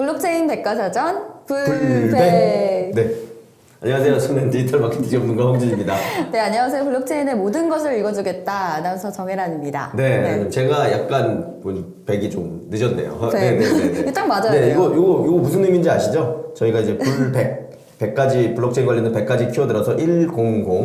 블록체인 백과사전 불백. 네. 안녕하세요. 저는 디지털 마케팅 전문가 홍진입니다. 네, 안녕하세요. 블록체인의 모든 것을 읽어주겠다. 아나운서 정혜란입니다. 네, 제가 약간 뭐 백이 좀 늦었네요. 네. 네. 딱 맞아야 네, 돼요. 이거 이거 이거 무슨 의미인지 아시죠? 저희가 이제 불백 100가지 블록체인 관련된 100가지 키워드라서 100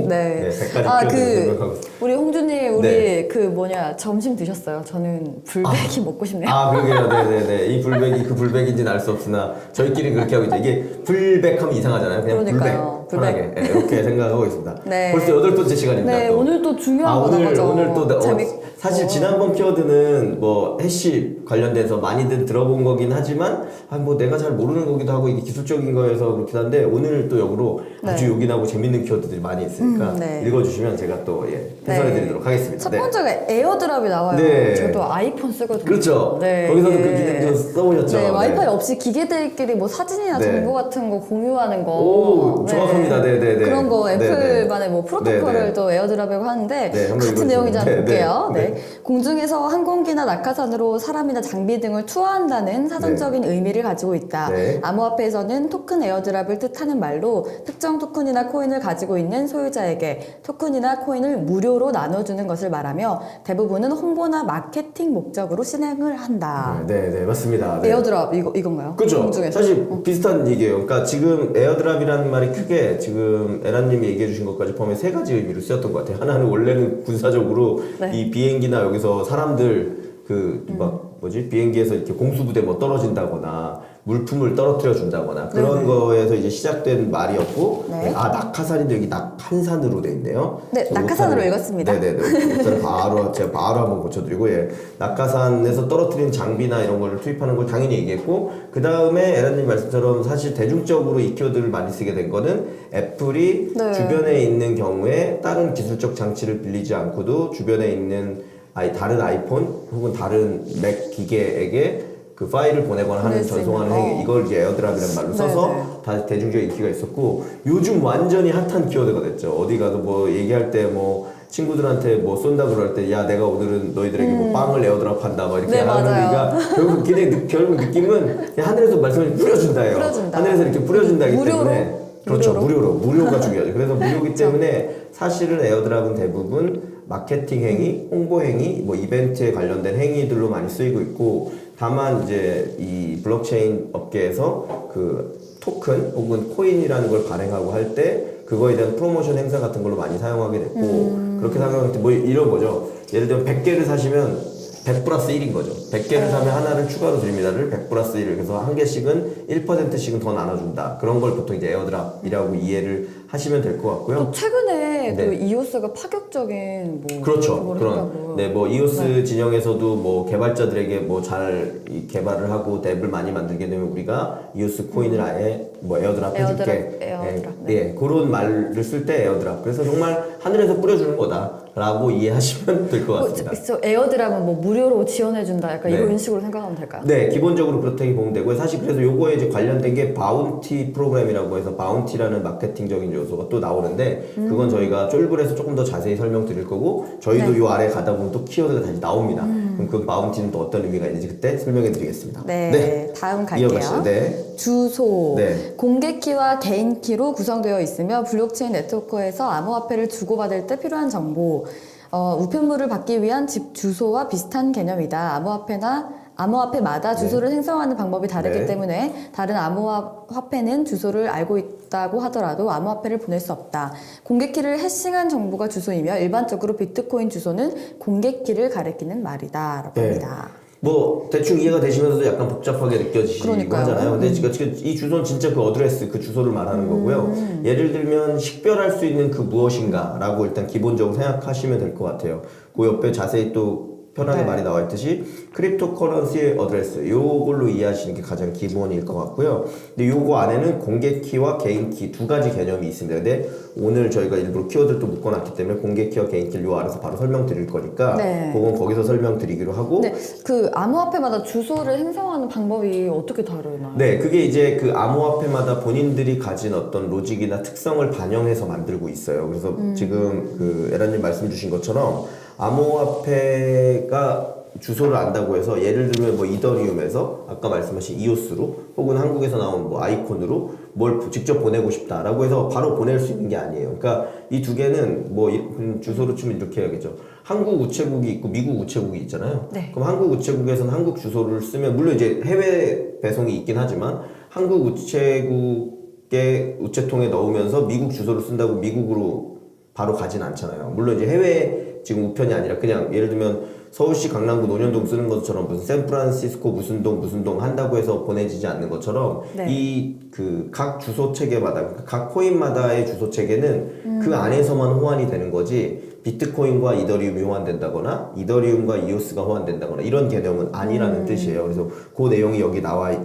네. 100가지 아, 키워드를 그, 생각하고. 우리 홍준님, 우리 네. 그 뭐냐, 점심 드셨어요? 저는 불백이 먹고 싶네요. 아, 그러게요. 네네네. 이 불백이 그 불백인지는 알 수 없으나 저희끼리 그렇게 하고 있죠. 이게 불백하면 이상하잖아요. 그냥 그러니까요. 불백. 편하게. 네, 이렇게 생각하고 있습니다. 네. 벌써 여덟 번째 시간입니다. 네, 또. 오늘 또 중요한 아, 거 오늘. 오늘 또 어, 재밌- 사실 어. 지난번 키워드는 뭐 해시 관련돼서 많이들 들어본 거긴 하지만 아, 뭐 내가 잘 모르는 거기도 하고 이게 기술적인 거여서 그렇긴 한데 오늘 또 역으로 네. 아주 요긴하고 재밌는 키워드들이 많이 있으니까 음, 네. 읽어주시면 제가 또 예, 해설해드리도록 하겠습니다. 첫 네. 번째가 에어드랍이 나와요. 네. 저도 아이폰 쓰거든요. 그렇죠. 네, 거기서도 예. 그 기능도 써보셨죠. 네, 와이파이 네. 없이 기계들끼리 뭐 사진이나 네. 정보 같은 거 공유하는 거. 오, 정확합니다. 네, 네, 네. 그런 거 네, 네. 애플 만의 뭐 프로토콜을 네, 네. 또 에어드랍이라고 하는데 네, 한번 같은 읽어주세요. 내용인지 한번 네, 볼게요. 네. 네. 공중에서 항공기나 낙하산으로 사람이나 장비 등을 투하한다는 사전적인 의미를 가지고 있다. 네. 암호화폐에서는 토큰 에어드랍을 뜻하는 말로 특정 토큰이나 코인을 가지고 있는 소유자에게 토큰이나 코인을 무료로 나눠주는 것을 말하며 대부분은 홍보나 마케팅 목적으로 실행을 한다. 네, 네, 맞습니다. 네. 에어드랍 이거 이건가요? 그죠. 공중에서. 사실 비슷한 얘기예요. 그러니까 지금 에어드랍이라는 말이 크게 지금 에라님이 얘기해 주신 것까지 포함해 세 가지 의미로 쓰였던 것 같아요. 하나는 원래는 군사적으로 네. 음. 이 비행기나 여기서 사람들 그 막 뭐지 비행기에서 이렇게 공수부대 뭐 떨어진다거나 물품을 떨어뜨려 준다거나 그런 네네. 거에서 이제 시작된 말이었고 네. 아 낙하산인데 여기 낙한산으로 돼 있네요. 네, 저 낙하산으로 읽었습니다. 네네네. 저는 바로 제가 바로 한번 고쳐드리고 예 낙하산에서 떨어뜨린 장비나 이런 걸 투입하는 걸 당연히 얘기했고 그 다음에 에라님 말씀처럼 사실 대중적으로 이 키워드를 많이 쓰게 된 거는 애플이 네. 주변에 있는 경우에 다른 기술적 장치를 빌리지 않고도 주변에 있는 아이 다른 아이폰 혹은 다른 맥 기계에게 그 파일을 보내거나 하는 보낼 수 전송하는 있는 행위 거. 이걸 이제 에어드랍이라는 말로 써서 네네. 다 대중적인 인기가 있었고 요즘 완전히 핫한 키워드가 됐죠. 어디 가도 뭐 얘기할 때 뭐 친구들한테 뭐 쏜다 그럴 때 야 내가 오늘은 너희들에게 뭐 빵을 에어드랍한다 막 이렇게 음. 네, 하는 맞아요. 얘기가 결국 걔네 느- 결국 느낌은 그냥 하늘에서 말씀을 뿌려준다예요. 뿌려준다. 하늘에서 이렇게 뿌려준다기 무료로? 때문에 그렇죠 무료로? 무료로 무료가 중요하죠. 그래서 무료기 때문에 사실은 에어드랍은 대부분 마케팅 행위, 홍보 행위, 뭐 이벤트에 관련된 행위들로 많이 쓰이고 있고 다만 이제 이 블록체인 업계에서 그 토큰 혹은 코인이라는 걸 발행하고 할 때 그거에 대한 프로모션 행사 같은 걸로 많이 사용하게 됐고 음. 그렇게 사용할 때 뭐 이런 거죠. 예를 들면 100개를 사시면 100 플러스 1인 거죠. 100개를 사면 하나를 추가로 드립니다를 100 플러스 1을 그래서 한 개씩은 1%씩은 더 나눠준다. 그런 걸 보통 이제 에어드랍이라고 이해를 하시면 될 것 같고요. 또 최근에 네. 그 이오스가 파격적인 뭐 그렇죠. 그런 했다고. 네, 뭐 이오스 진영에서도 뭐 개발자들에게 뭐 잘 개발을 하고 앱을 많이 만들게 되면 우리가 이오스 코인을 아예 뭐 에어드랍 에어드랍, 해줄게. 에어드랍, 네, 네, 그런 말을 쓸 때 에어드랍. 그래서 정말 하늘에서 뿌려주는 거다라고 이해하시면 될것 뭐, 같습니다. 저, 저 에어드랍은 뭐 무료로 지원해준다 약간 네. 이런 식으로 생각하면 될까요? 네, 기본적으로 그렇다고 보면 되고요. 사실 그래서 요거에 이제 관련된 게 바운티 프로그램이라고 해서 바운티라는 마케팅적인 요소가 또 나오는데 그건 저희가 쫄불에서 조금 더 자세히 설명드릴 거고 저희도 음. 네. 요 아래 가다 보면 또 키워드가 다시 나옵니다. 그럼 그또 어떤 의미가 있는지 그때 설명해 드리겠습니다. 네, 다음 갈게요. 이어가시죠. 네. 주소. 네. 공개 키와 개인 키로 구성되어 있으며 블록체인 네트워크에서 암호화폐를 주고받을 때 필요한 정보, 어, 우편물을 받기 위한 집 주소와 비슷한 개념이다. 암호화폐나 암호화폐마다 주소를 생성하는 방법이 다르기 네. 때문에 다른 암호화폐는 주소를 알고 있다고 하더라도 암호화폐를 보낼 수 없다. 공개 키를 해싱한 정보가 주소이며 일반적으로 비트코인 주소는 공개 키를 가리키는 말이다 라고 네. 합니다. 뭐 대충 이해가 되시면서도 약간 복잡하게 느껴지시고 그러니까요. 하잖아요. 근데 음. 지금 지금 이 주소는 진짜 그 어드레스 그 주소를 말하는 거고요. 예를 들면 식별할 수 있는 그 무엇인가라고 일단 기본적으로 생각하시면 될 것 같아요. 그 옆에 자세히 또 편하게 네. 말이 나와 있듯이 크립토 커런시의 어드레스 요걸로 이해하시는 게 가장 기본일 것 같고요. 근데 요거 안에는 공개 키와 개인 키 두 가지 개념이 있습니다. 근데 오늘 저희가 일부러 키워드를 또 묶어놨기 때문에 공개 키와 개인 키를 요 아래서 바로 설명드릴 거니까 네. 그건 거기서 설명드리기로 하고 근데 그 암호화폐마다 주소를 행성하는 방법이 어떻게 다르나요? 네, 그게 이제 그 암호화폐마다 본인들이 가진 어떤 로직이나 특성을 반영해서 만들고 있어요. 그래서 지금 그 에라님 말씀 주신 것처럼 암호화폐가 주소를 안다고 해서 예를 들면 뭐 이더리움에서 아까 말씀하신 이오스로 혹은 한국에서 나온 뭐 아이콘으로 뭘 직접 보내고 싶다라고 해서 바로 보낼 수 있는 게 아니에요. 그러니까 이 두 개는 뭐 이- 음, 주소로 치면 이렇게 해야겠죠. 한국 우체국이 있고 미국 우체국이 있잖아요. 네. 그럼 한국 우체국에서는 한국 주소를 쓰면 물론 이제 해외 배송이 있긴 하지만 한국 우체국의 우체통에 넣으면서 미국 주소를 쓴다고 미국으로 바로 가진 않잖아요. 물론 이제 해외 지금 우편이 아니라 그냥 예를 들면 서울시 강남구 논현동 쓰는 것처럼 무슨 샌프란시스코 무슨 동 무슨 동 한다고 해서 보내지지 않는 것처럼 네. 이그 각 주소 체계마다 각 코인마다의 주소 체계는 그 안에서만 호환이 되는 거지 비트코인과 이더리움이 호환된다거나 이더리움과 이오스가 호환된다거나 이런 개념은 아니라는 뜻이에요. 그래서 그 내용이 여기 나와 있-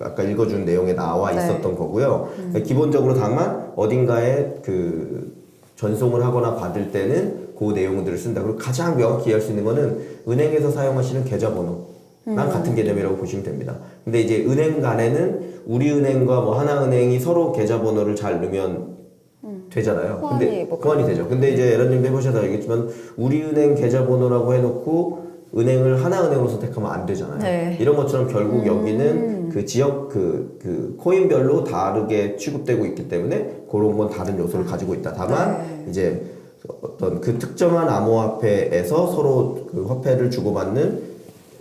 아까 읽어준 내용에 나와 네. 있었던 거고요. 기본적으로 다만 어딘가에 그 전송을 하거나 받을 때는 그 내용들을 쓴다. 그리고 가장 명확히 이해할 수 있는 거는 은행에서 사용하시는 계좌번호랑 같은 개념이라고 보시면 됩니다. 근데 이제 은행 간에는 우리은행과 뭐 하나은행이 서로 계좌번호를 잘 넣으면 되잖아요. 호환이 근데 뭐 호환이 되죠. 근데 이제 에런님도 해보셔서 알겠지만 우리은행 계좌번호라고 해놓고 은행을 하나은행으로 선택하면 안 되잖아요. 네. 이런 것처럼 결국 여기는 그 지역 그, 그 코인별로 다르게 취급되고 있기 때문에 그런 건 다른 요소를 가지고 있다. 다만 네. 이제 어떤 그 특정한 암호화폐에서 서로 그 화폐를 주고받는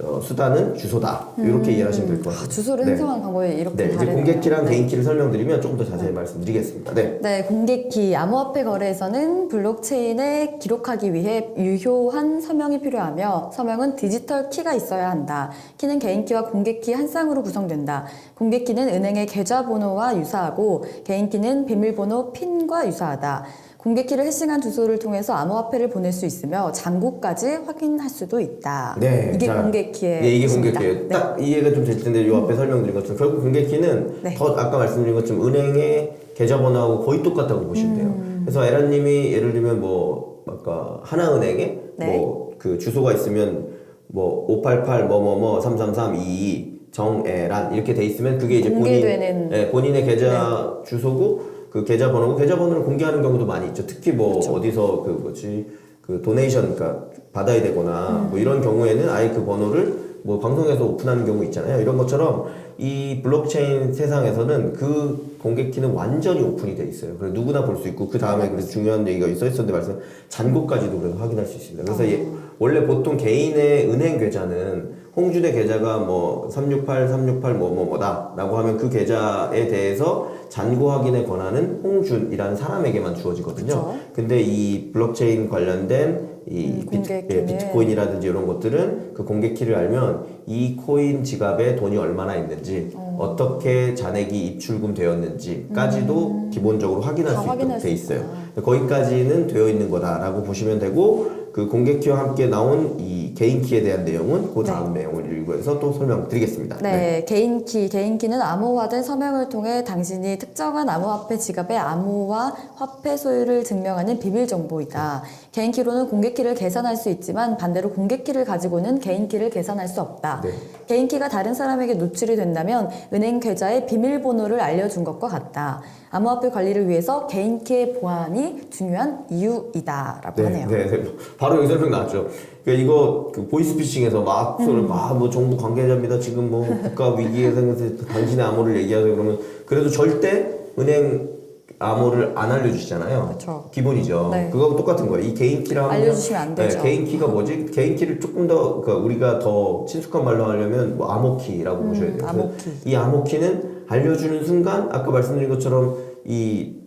어, 수단은 주소다. 이렇게 이해하시면 될 것 같아요. 아, 주소를 네. 행성한 방법이 이렇게 네, 이제 다르네요. 공개키랑 네. 개인키를 설명드리면 조금 더 자세히 말씀드리겠습니다. 네. 네, 공개키 암호화폐 거래에서는 블록체인에 기록하기 위해 유효한 서명이 필요하며 서명은 디지털 키가 있어야 한다. 키는 개인키와 공개키 한 쌍으로 구성된다. 공개키는 은행의 계좌번호와 유사하고 개인키는 비밀번호 핀과 유사하다. 공개키를 해싱한 주소를 통해서 암호화폐를 보낼 수 있으며 장고까지 확인할 수도 있다. 네, 이게 자, 공개키의 네, 이게 뜻입니다. 공개키예요. 네. 딱 이해가 좀 될 텐데 요 앞에 설명드린 것처럼 결국 공개키는 네. 더 아까 말씀드린 것처럼 은행의 계좌번호하고 거의 똑같다고 보시면 돼요. 음. 그래서 에라님이 예를 들면 뭐 아까 하나은행에 네. 뭐 그 주소가 있으면 뭐 588 뭐뭐뭐 33322 정애란 이렇게 돼 있으면 그게 이제 본인 공개되는 네. 예, 본인의 계좌 주소고 그 계좌 번호고 계좌 번호를 공개하는 경우도 많이 있죠. 특히 뭐 그렇죠. 어디서 그 뭐지 그 도네이션 그러니까 받아야 되거나 음. 뭐 이런 경우에는 아예 그 번호를 뭐 방송에서 오픈하는 경우 있잖아요. 이런 것처럼 이 블록체인 세상에서는 그 공개키는 완전히 오픈이 돼 있어요. 그래서 누구나 볼 수 있고 그 다음에 그래서 중요한 얘기가 있어 있었는데 말씀 잔고까지도 그래서 확인할 수 있습니다. 그래서 예, 원래 보통 개인의 은행 계좌는 홍준의 계좌가 뭐 368, 368 뭐뭐뭐다라고 하면 그 계좌에 대해서 잔고 확인의 권한은 홍준이라는 사람에게만 주어지거든요. 그쵸. 근데 이 블록체인 관련된 이 음, 비트, 예. 비트코인이라든지 이런 것들은 그 공개 키를 알면 이 코인 지갑에 돈이 얼마나 있는지 어. 떻게 잔액이 입출금 되었는지까지도 기본적으로 확인할 음. 다수 있도록 돼수 있어요. 거기까지는 되어 있는 거다라고 보시면 되고 그 공개 키와 함께 나온 이 개인 키에 대한 내용은 그 다음 내용을 읽어서 또 설명드리겠습니다. 네, 개인키. 개인키는 암호화된 서명을 통해 당신이 특정한 암호화폐 지갑의 암호화 화폐 소유를 증명하는 비밀 정보이다. 개인키로는 공개키를 계산할 수 있지만 반대로 공개키를 가지고는 개인키를 계산할 수 없다. 네. 개인키가 다른 사람에게 노출이 된다면 은행 계좌의 비밀번호를 알려준 것과 같다. 암호화폐 관리를 위해서 개인키의 보안이 중요한 이유이다라고 하네요. 네, 네. 바로 여기 설명 나왔죠. 그러니까 이거 그 보이스피싱에서 막 음. 소리 막뭐 정부 관계자입니다. 지금 뭐 국가 위기에 생겨서 당신의 암호를 얘기하세요. 그러면 그래도 절대 은행 암호를 안 알려주시잖아요. 그쵸. 기본이죠. 네. 그거하고 똑같은 거예요. 이 개인 키랑 알려주시면 안 되죠. 개인 키가 뭐지? 개인 키를 조금 더 그러니까 우리가 더 친숙한 말로 하려면 뭐 암호 키라고 보셔야 돼요. 음, 암호키. 이 암호 키는 알려주는 순간 아까 말씀드린 것처럼 이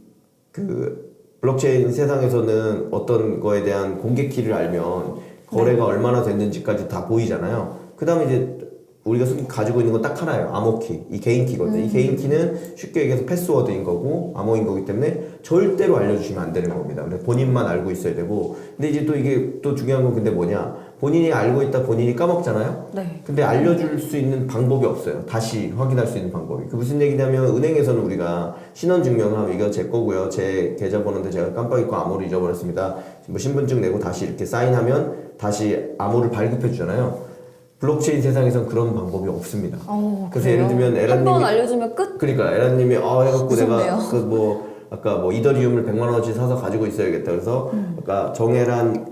그 블록체인 세상에서는 어떤 거에 대한 공개 키를 알면 거래가 얼마나 됐는지까지 다 보이잖아요. 그 다음에 이제 우리가 손- 가지고 있는 건 딱 하나예요. 암호키. 이 개인 키거든요. 이 개인 키는 쉽게 얘기해서 패스워드인 거고 암호인 거기 때문에 절대로 알려주시면 안 되는 겁니다. 본인만 알고 있어야 되고. 근데 이제 또 이게 또 중요한 건 근데 뭐냐. 본인이 알고 있다 본인이 까먹잖아요. 네. 근데 알려줄 수 있는 방법이 없어요. 다시 확인할 수 있는 방법이. 그 무슨 얘기냐면 은행에서는 우리가 신원 증명을 하면 이거 제 거고요. 제 계좌번호인데 제가 깜빡 잊고 암호를 잊어버렸습니다. 뭐 신분증 내고 다시 이렇게 사인하면 다시 암호를 발급해 주잖아요. 블록체인 세상에선 그런 방법이 없습니다. 어, 그래서? 예를 들면 한번 에라님이- 알려주면 끝? 그러니까 에라님이 아 해갖고 내가 무섭네요. 그뭐 아까 뭐 이더리움을 100만 원어치 사서 가지고 있어야겠다. 그래서 음. 아까 정혜란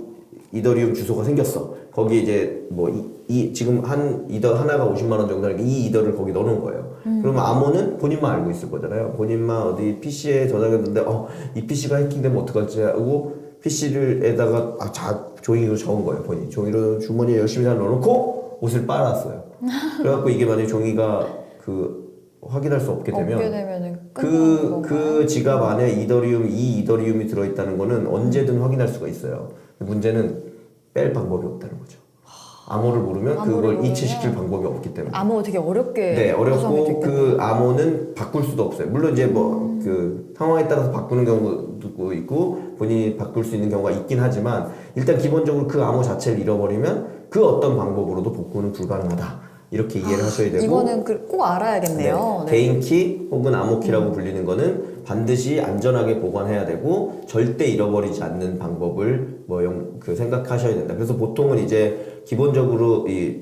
이더리움 주소가 생겼어. 거기 이제 뭐이 지금 한 이더 하나가 50만 원 정도 하니까 이 이더를 거기 넣어놓은 거예요. 그러면 암호는 본인만 알고 있을 거잖아요. 본인만 어디 PC에 저장했는데 어이 PC가 해킹되면 어떡하지 하고 PC를에다가 아, 자 종이로 적은 거예요. 본인 종이로 주머니에 열심히 잘 넣어놓고 옷을 빨았어요. 그래갖고 이게 만약 에 종이가 그 확인할 수 없게 되면 그? 그 지갑 안에 이더리움, 이 이더리움이 들어있다는 거는 언제든 확인할 수가 있어요. 문제는 뺄 방법이 없다는 거죠. 암호를 모르면 암호를 그걸 모르면? 이체시킬 방법이 없기 때문에. 암호 되게 어렵게 네, 어렵고. 그 암호는 바꿀 수도 없어요. 물론 이제 뭐그 상황에 따라서 바꾸는 경우도 있고 본인이 바꿀 수 있는 경우가 있긴 하지만 일단 기본적으로 그 암호 자체를 잃어버리면 그 어떤 방법으로도 복구는 불가능하다. 이렇게 이해를 하셔야 되고 이거는 그- 꼭 알아야겠네요. 네. 네. 개인 키 혹은 암호키라고 불리는 거는 반드시 안전하게 보관해야 되고 절대 잃어버리지 않는 방법을 뭐그 생각하셔야 된다. 그래서 보통은 이제 기본적으로 이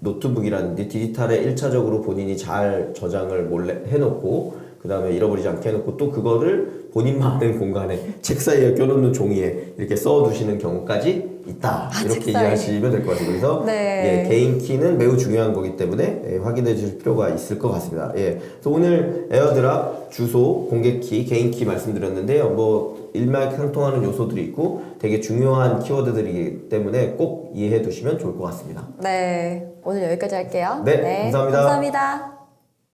노트북이라든지 디지털에 일차적으로 본인이 잘 저장을 몰래 해놓고 그 다음에 잃어버리지 않게 해놓고 또 그거를 본인만 아는 공간에 책 사이에 껴놓는 종이에 이렇게 써두시는 경우까지 있다. 아, 이렇게 책 사이에. 이해하시면 될 것 같아요. 그래서 네. 예, 개인 키는 매우 중요한 거기 때문에 예, 확인해 주실 필요가 있을 것 같습니다. 예. 그래서 오늘 에어드랍 주소, 공개 키, 개인 키 말씀드렸는데요. 뭐 일맥상통하는 요소들이 있고 되게 중요한 키워드들이기 때문에 꼭 이해해 두시면 좋을 것 같습니다. 네, 오늘 여기까지 할게요. 네, 감사합니다. 감사합니다.